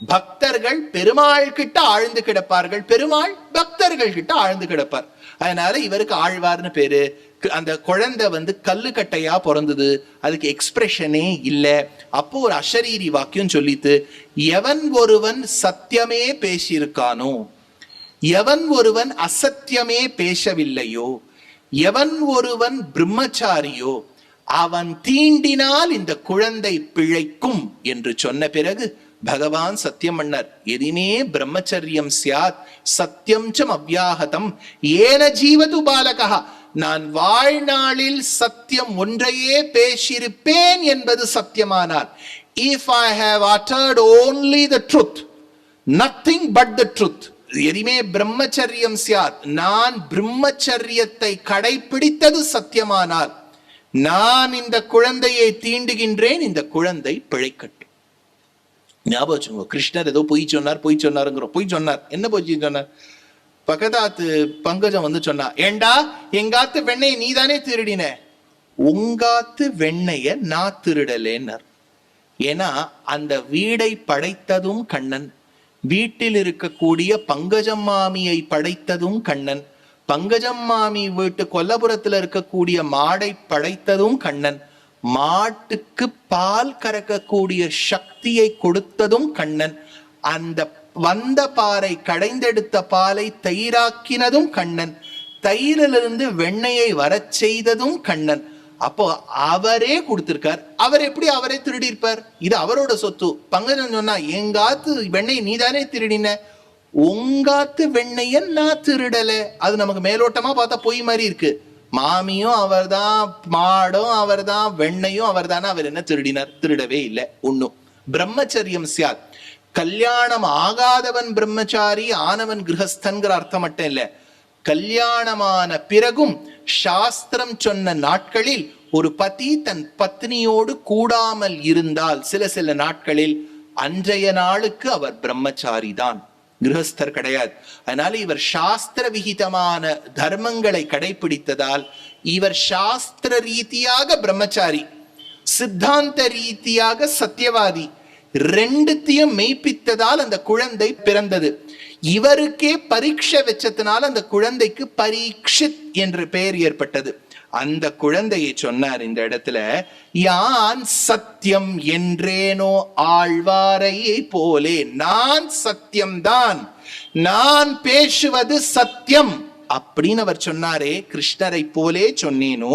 பக்தர்கள் பெருமாள் கிட்ட ஆழ்ந்து கிடப்பார்கள். பெருமாள் பக்தர்கள் கிட்ட ஆழ்ந்து கிடப்பார். அதனால இவருக்கு ஆழ்வார்னு பேரு. அந்த குழந்தை வந்து கல்லு கட்டையா பிறந்தது. அதுக்கு எக்ஸ்பிரஷனே இல்ல. அப்போ ஒரு அஷரீரி வாக்கியம் சொல்லித்து எவன் ஒருவன் சத்தியமே பேசியிருக்கானோ எவன் ஒருவன் அசத்தியமே பேசவில்லையோ எவன் ஒருவன் பிரம்மச்சாரியோ அவன் தீண்டினால் இந்த குழந்தை பிழைக்கும் என்று சொன்ன பிறகு பகவான் சத்தியம் பண்ணார் எதினே பிரம்மச்சரியம் சியாத் சத்தியம் சம் அவ்யாகதம் ஏன ஜீவது பாலகா நான் வாழ்நாளில் சத்தியம் ஒன்றையே பேசியிருப்பேன் என்பது சத்தியமானார். If I have uttered only the truth nothing but the truth எதுவுமே பிரம்மச்சரியம் சியாத் நான் பிரம்மச்சரியத்தை கடைபிடித்தது சத்தியமானால் நான் இந்த குழந்தையை தீண்டுகின்றேன் இந்த குழந்தை பிழைக்கட்டும். ஞாபகம் வச்சுக்கோங்க கிருஷ்ணர் ஏதோ பொய் சொன்னார் பொய் சொன்னாருங்கிறோம். பொய் சொன்னார். என்ன பொய் சொன்னார்? பகதாத்து பங்கஜம் வந்து சொன்னா ஏண்டா எங்காத்து வெண்ணையை நீதானே திருடின? உங்காத்து வெண்ணைய நான் திருடலேன்னார். ஏன்னா அந்த வீடை படைத்ததும் கண்ணன். வீட்டில் இருக்கக்கூடிய பங்கஜம் மாமியை படைத்ததும் கண்ணன். பங்கஜம் மாமி வீட்டு கொல்லபுரத்துல இருக்கக்கூடிய மாடை படைத்ததும் கண்ணன். மாட்டுக்கு பால் கறக்கக்கூடிய சக்தியை கொடுத்ததும் கண்ணன். அந்த வந்த பாறை கடைந்தெடுத்த பாலை தயிராக்கினதும் கண்ணன். தயிரிலிருந்து வெண்ணையை வரச் செய்ததும் கண்ணன். அப்போ அவரே கொடுத்திருக்கார். அவர் எப்படி அவரே திருடியிருப்பார்? இது அவரோட சொத்து. பங்கஜன் சொன்னா எங்காத்து வெண்ணெய் நீதானே திருடின? உங்காத்து வெண்ணெய நான் திருடல. அது நமக்கு மேலோட்டமா பார்த்தா பொய் மாதிரி இருக்கு. மாமியும் அவர்தான் மாடும் அவர்தான் வெண்ணையும் அவர்தானே அவர் என்ன திருடினார்? திருடவே இல்லை ஒன்னும் பிரம்மச்சரியம் சியாத் கல்யாணம் ஆகாதவன் பிரம்மச்சாரி ஆனவன் கிரகஸ்தன்கிற அர்த்தம் மட்டும் இல்ல. கல்யாணமான பிறகும் சாஸ்திரம் சொன்ன நாட்களில் ஒரு பதி தன் பத்னியோடு கூடாமல் இருந்தால் சில சில நாட்களில் அன்றைய நாளுக்கு அவர் பிரம்மச்சாரி தான் கிரகஸ்தர் கிடையாது. அதனால இவர் சாஸ்திர விகிதமான தர்மங்களை கடைபிடித்ததால் இவர் சாஸ்திர ரீதியாக பிரம்மச்சாரி சித்தாந்த ரீதியாக சத்தியவாதி ரெண்டுத்தையும் மெய்ப்பித்ததால் அந்த குழந்தை பிறந்தது. இவருக்கே பரீட்சை வச்சதுனால அந்த குழந்தைக்கு பரீட்சித் என்று பெயர் ஏற்பட்டது. அந்த குழந்தையை சொன்னார் இந்த இடத்துல யான் சத்தியம் என்றேனோ ஆழ்வாரையை போலே நான் சத்தியம்தான் நான் பேசுவது சத்தியம் அப்படின்னு அவர் சொன்னாரே கிருஷ்ணரை போலே சொன்னேனோ